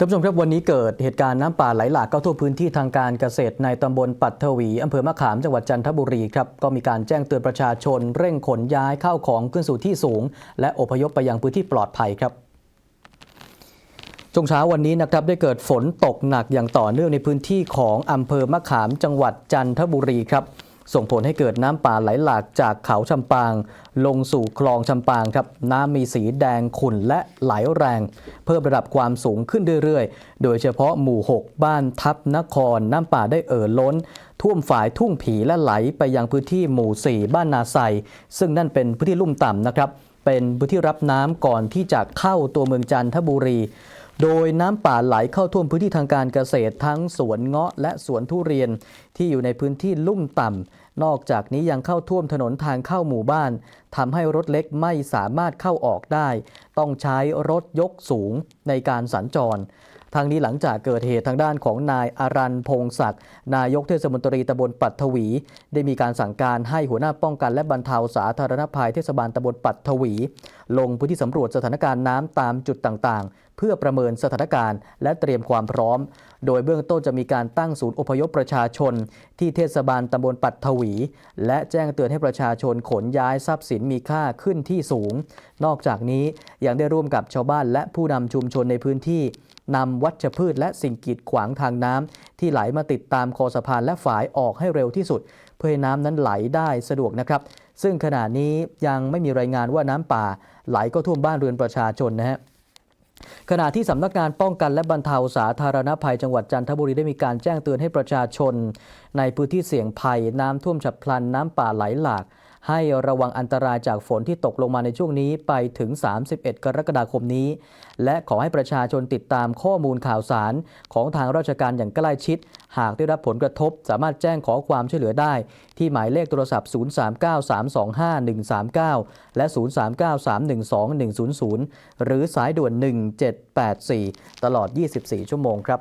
ท่านผู้ชมครับวันนี้เกิดเหตุการณ์น้ำป่าไหลหลากเข้าท่วมพื้นที่ทางการเกษตรในตำบลปัตถวีอำเภอมะขามจังหวัดจันทบุรีครับก็มีการแจ้งเตือนประชาชน เร่งขนย้ายเข้าของขึ้นสู่ที่สูง และอพยพไปยังพื้นที่ปลอดภัยครับช่วงเช้าวันนี้นะครับได้เกิดฝนตกหนักอย่างต่อเนื่องในพื้นที่ของอำเภอมะขามจังหวัดจันทบุรีครับ ส่งผลให้เกิดน้ำป่าไหลหลากจากเขาชำปาง ลงสู่คลองชำปางครับน้ำมีสีแดงขุ่นและไหลแรง เพิ่มระดับความสูงขึ้นเรื่อยๆ โดยเฉพาะหมู่ 6 บ้านทับนคร น้ำป่าได้เอ่อล้น ท่วมฝายทุ่งผีและไหลไปยังพื้นที่หมู่ 4 บ้านนาไซซึ่งนั่นเป็นพื้นที่ลุ่มต่ำนะครับเป็นพื้นที่รับน้ำก่อนที่จะเข้าตัวเมืองจันทบุรี โดยน้ำป่าไหลเข้าท่วมพื้นที่ทางการเกษตรทั้งสวนเงาะและสวนทุเรียนที่อยู่ในพื้นที่ลุ่มต่ำ นอกจากนี้ยังเข้าท่วมถนนทางเข้าหมู่บ้านทำให้รถเล็กไม่สามารถเข้าออกได้ ต้องใช้รถยกสูงในการสัญจร ทางนี้หลังจากเกิดเหตุทางด้านของนายอารันพงศักดิ์นายกเทศมนตรีตำบลปัตถวี ได้มีการสั่งการให้หัวหน้าป้องกันและบรรเทาสาธารณภัยเทศบาลตำบลปัตถวี ลงพื้นที่สำรวจสถานการณ์น้ำตามจุดต่างๆ เพื่อประเมินสถานการณ์และเตรียมความพร้อม โดยเบื้องต้นจะมีการตั้งศูนย์อพยพประชาชน ที่เทศบาลตำบลปัตถวี และแจ้งเตือนให้ประชาชนขนย้ายทรัพย์สินมีค่าขึ้นที่สูง นอกจากนี้ยังได้ร่วมกับชาวบ้านและผู้นำชุมชนในพื้นที่ นำวัชพืชและสิ่งกีดขวางทางน้ำที่ไหลมาติดตามคอสะพานและฝายออกให้เร็วที่สุด เพื่อให้น้ำนั้นไหลได้สะดวกนะครับ ซึ่งขณะนี้ยังไม่มีรายงานว่าน้ำป่า ไหลก็ท่วมบ้านเรือนประชาชนนะฮะขณะที่สำนักงานป้องกันและบรรเทาสาธารณภัยจังหวัดจันทบุรีได้มีการแจ้งเตือนให้ประชาชน ในพื้นที่เสี่ยงภัยน้ำท่วมฉับพลันน้ำป่าไหลหลาก ให้ระวังอันตรายจากฝนที่ตกลงมาในช่วงนี้ไปถึง 31 กรกฎาคมนี้ และขอให้ประชาชนติดตามข้อมูลข่าวสารของทางราชการอย่างใกล้ชิด หากได้รับผลกระทบ สามารถแจ้งขอความช่วยเหลือได้ ที่หมายเลขโทรศัพท์ 039-325-139 และ 039-312-100 หรือสายด่วน 1784 ตลอด 24 ชั่วโมงครับ